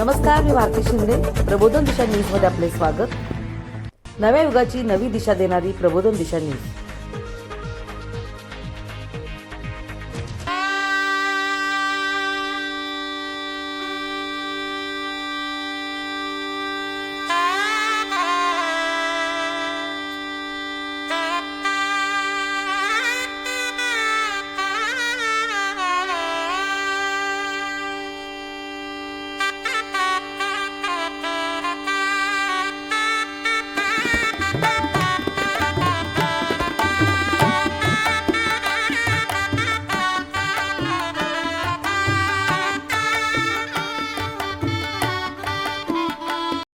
नमस्कार मी भारती शिंदे. प्रबोधन दिशा न्यूजमध्ये आपले स्वागत. नव्या युगाची नवी दिशा देणारी प्रबोधन दिशा न्यूज.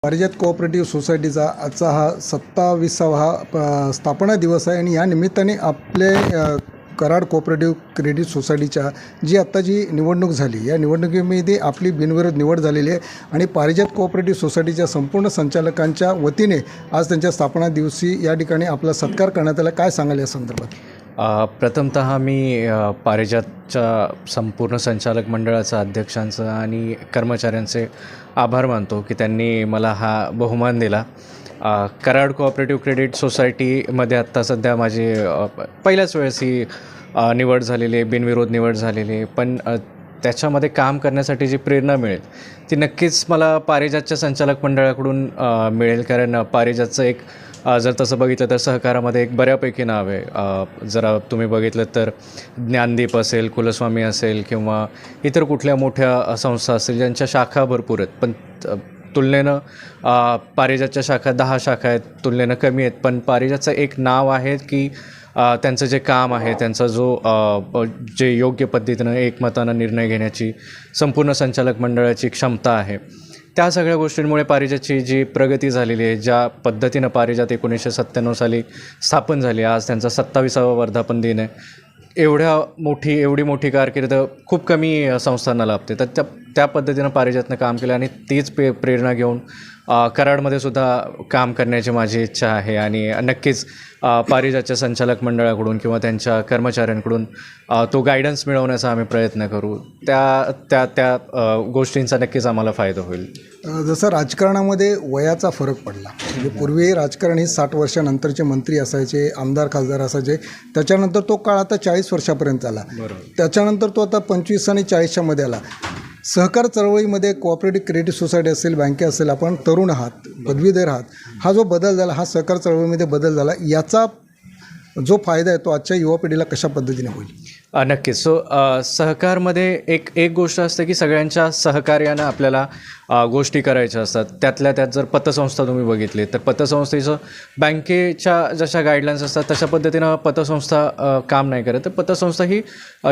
पारिजात कोऑपरेटिव्ह सोसायटीचा आजचा हा सत्तावीसावा हा स्थापना दिवस आहे. आणि या निमित्ताने आपले कराड कोऑपरेटिव्ह क्रेडिट सोसायटीच्या जी आत्ता जी निवडणूक झाली या निवडणुकीमध्ये आपली बिनविरोध निवड झालेली आहे. आणि पारिजात कोऑपरेटिव्ह सोसायटीच्या संपूर्ण संचालकांच्या वतीने आज त्यांच्या स्थापना दिवशी या ठिकाणी आपला सत्कार करण्यात आला. काय सांगाल या संदर्भात? प्रथमतः मी पारिजातच्या संपूर्ण संचालक मंडळाचा अध्यक्षांचं आणि कर्मचाऱ्यांचे आभार मानतो की त्यांनी मला हा बहुमान दिला. कराड कोऑपरेटिव्ह क्रेडिट सोसायटीमध्ये आत्ता सध्या माझी पहिल्याच वेळेस ही निवड झालेली आहे बिनविरोध निवड झालेली आहे. पण त्याच्यामध्ये काम करण्यासाठी जी प्रेरणा मिळेल ती नक्कीच मला पारिजातच्या संचालक मंडळाकडून मिळेल. कारण पारिजातचं एक जर तसं बघितलं तर सहकारामध्ये एक बऱ्यापैकी नाव आहे. जरा तुम्ही बघितलं तर ज्ञानदीप असेल कुलस्वामी असेल किंवा इतर कुठल्या मोठ्या संस्था असतील ज्यांच्या शाखा भरपूर आहेत. पण तुलनेनं पारिजातच्या शाखा दहा शाखा आहेत तुलनेनं कमी आहेत. पण पारिजातचं एक नाव आहे की त्यांचं जे काम आहे त्यांचा जो जे योग्य पद्धतीनं एकमतानं निर्णय घेण्याची संपूर्ण संचालक मंडळाची क्षमता आहे. त्या सगळ्या गोष्टींमुळे पारिजातची जी प्रगती झालेली आहे ज्या पद्धतीनं पारिजात एकोणीसशे सत्त्याण्णव साली स्थापन झाली आज त्यांचा सत्तावीसावा वर्धापन दिन आहे. एवढ्या मोठी एवढी मोठी कारकीर्द खूप कमी संस्थांना लाभते. तर त्या त्या पद्धतीनं पारिजातनं काम केलं आणि तीच पे प्रेरणा घेऊन कराडमध्ये सुद्धा काम करण्याची माझी इच्छा आहे. आणि नक्कीच पारिजातच्या संचालक मंडळाकडून किंवा त्यांच्या कर्मचाऱ्यांकडून तो गायडन्स मिळवण्याचा आम्ही प्रयत्न करू. त्या त्या त्या गोष्टींचा नक्कीच आम्हाला फायदा होईल. जसं राजकारणामध्ये वयाचा फरक पडला. म्हणजे पूर्वी राजकारण ही साठ वर्षानंतरचे मंत्री असायचे आमदार खासदार असायचे. त्याच्यानंतर तो काळ आता चाळीस वर्षापर्यंत आला. त्याच्यानंतर तो आता पंचवीस आणि चाळीसच्या मध्ये आला. सहकार चळवळीमध्ये कोऑपरेटिव्ह क्रेडिट सोसायटी असेल बँके असेल आपण तरुण आहात पदवीधर आहात हा जो बदल झाला हा सहकार चळवळीमध्ये बदल झाला याचा जो फायदा आहे तो आजच्या युवा पिढीला कशा पद्धतीने होईल? नक्कीच. सो सहकारमध्ये एक एक गोष्ट असते की सगळ्यांच्या सहकार्यानं आपल्याला गोष्टी करायच्या असतात. त्यातल्या त्यात जर पतसंस्था तुम्ही बघितली तर पतसंस्थेचं बँकेच्या जशा गाईडलाईन्स असतात तशा पद्धतीनं पतसंस्था काम नाही करत. तर पतसंस्था ही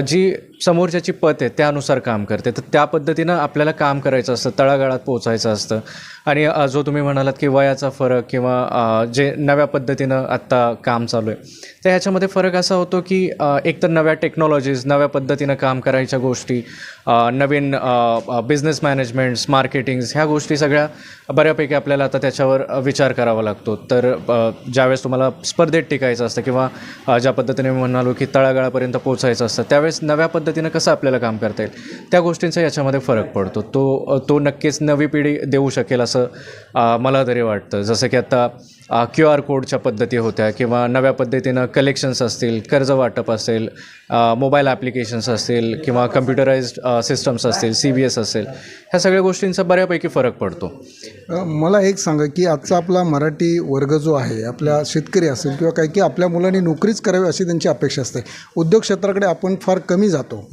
जी समोरच्याची पत आहे त्यानुसार काम करते. तर त्या पद्धतीनं आपल्याला काम करायचं असतं तळागाळात पोचायचं असतं. आणि जो तुम्ही म्हणालात की वयाचा फरक किंवा जे नव्या पद्धतीनं आत्ता काम चालू आहे. तर ह्याच्यामध्ये फरक असा होतो की एक एकतर नव्या टेक्नॉलॉजीज नव्या पद्धतीनं काम करायच्या गोष्टी नवीन बिझनेस मॅनेजमेंट्स मार्केटिंग मार्केटिंग्स ह्या गोष्टी सगळ्या बऱ्यापैकी आपल्याला आता त्याच्यावर विचार करावा लागतो. तर ज्यावेळेस तुम्हाला स्पर्धेत टिकायचं असतं किंवा ज्या पद्धतीने मी म्हणालो की तळागाळापर्यंत पोचायचं असतं त्यावेळेस नव्या पद्धतीनं कसं आपल्याला काम करता येईल? त्या गोष्टींचा याच्यामध्ये फरक पडतो. तो तो नक्कीच नवी पिढी देऊ शकेल असं मला तरी वाटतं. जसं की आता क्यू आर कोडच्या पद्धती होत्या किंवा नव्या पद्धतीनं कलेक्शन्स असतील कर्ज वाटप असेल मोबाईल ॲप्लिकेशन्स असतील किंवा कम्प्युटराइज्ड सिस्टम्स असतील सी बी एस असेल ह्या सगळ्या गोष्टींचा बऱ्यापैकी फरक पडतो. मला एक सांगा की आजचा आपला मराठी वर्ग जो आहे आपल्या शेतकरी असेल किंवा काही की आपल्या मुलांनी नोकरीच करावी अशी त्यांची अपेक्षा असते. उद्योग क्षेत्राकडे आपण फार कमी जातो.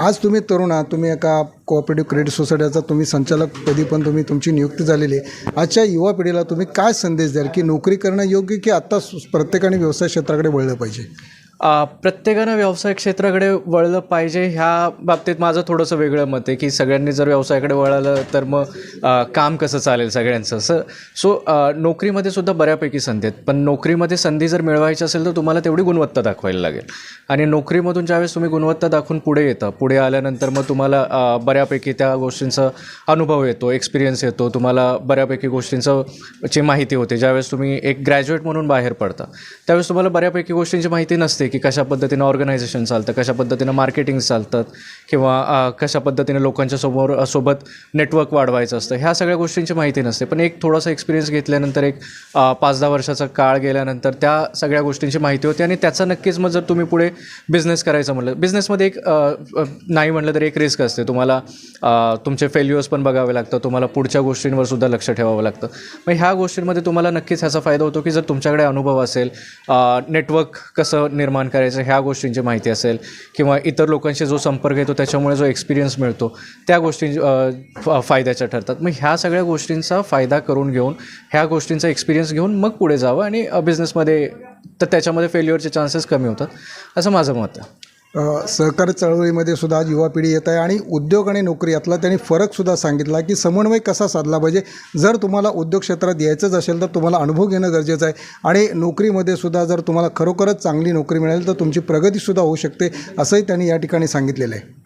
आज तुम्ही तरुण आहात तुम्ही एका कोऑपरेटिव्ह क्रेडिट सोसायटीचा तुम्ही संचालक पदी पण तुम्ही तुमची नियुक्ती झालेली आहे. आजच्या युवा पिढीला तुम्ही काय संदेश द्याल? की नोकरी करणं योग्य की आत्ता सु- प्रत्येकाने व्यवसाय क्षेत्राकडे वळलं पाहिजे? प्रत्येकानं व्यवसाय क्षेत्राकडे वळलं पाहिजे ह्या बाबतीत माझं थोडंसं वेगळं मत आहे की सगळ्यांनी जर व्यवसायाकडे वळालं तर मग काम कसं चालेल सगळ्यांचं? स सो नोकरीमध्ये सुद्धा बऱ्यापैकी संधी आहेत. पण नोकरीमध्ये संधी जर मिळवायची असेल तर तुम्हाला तेवढी गुणवत्ता दाखवायला लागेल. आणि नोकरीमधून ज्यावेळेस तुम्ही गुणवत्ता दाखवून पुढे येता पुढे आल्यानंतर मग तुम्हाला बऱ्यापैकी त्या गोष्टींचा अनुभव येतो एक्सपिरियन्स येतो तुम्हाला बऱ्यापैकी गोष्टींचं ची माहिती होते. ज्यावेळेस तुम्ही एक ग्रॅज्युएट म्हणून बाहेर पडता त्यावेळेस तुम्हाला बऱ्यापैकी गोष्टींची माहिती नसते की कशा पद्धतीनं ऑर्गनायझेशन चालतं कशा पद्धतीनं मार्केटिंग चालतात किंवा कशा पद्धतीनं लोकांच्या समोर सोबत नेटवर्क वाढवायचं असतं ह्या सगळ्या गोष्टींची माहिती नसते. पण एक थोडासा एक्सपिरियन्स घेतल्यानंतर एक पाच दहा वर्षाचा काळ गेल्यानंतर त्या सगळ्या गोष्टींची माहिती होते आणि त्याचा नक्कीच मग जर तुम्ही पुढे बिझनेस करायचं म्हटलं बिझनेसमध्ये एक नाही म्हटलं तरी एक रिस्क असते. तुम्हाला तुमचे फेल्युअर्स पण बघावे लागतं तुम्हाला पुढच्या गोष्टींवर सुद्धा लक्ष ठेवावं लागतं. मग ह्या गोष्टींमध्ये तुम्हाला नक्कीच ह्याचा फायदा होतो की जर तुमच्याकडे अनुभव असेल नेटवर्क कसं निर्माण करायचं ह्या गोष्टींची माहिती असेल किंवा इतर लोकांशी जो संपर्क येतो त्याच्यामुळे जो एक्सपिरियन्स मिळतो त्या गोष्टी फायद्याच्या ठरतात. मग ह्या सगळ्या गोष्टींचा फायदा करून घेऊन ह्या गोष्टींचा एक्सपिरियन्स घेऊन मग पुढे जावं आणि बिझनेसमध्ये तर त्याच्यामध्ये फेल्युअरचे चान्सेस कमी होतात असं माझं मत आहे. सहकारी चळवळीमध्ये सुद्धा आज युवा पिढी येत आहे आणि उद्योग आणि नोकरी यातला त्यांनी फरकसुद्धा सांगितला की समन्वय कसा साधला पाहिजे. जर तुम्हाला उद्योग क्षेत्रात यायचंच असेल तर तुम्हाला अनुभव घेणं गरजेचं आहे आणि नोकरीमध्ये सुद्धा जर तुम्हाला खरोखरच चांगली नोकरी मिळेल तर तुमची प्रगतीसुद्धा होऊ शकते असंही त्यांनी या ठिकाणी सांगितलेलं आहे.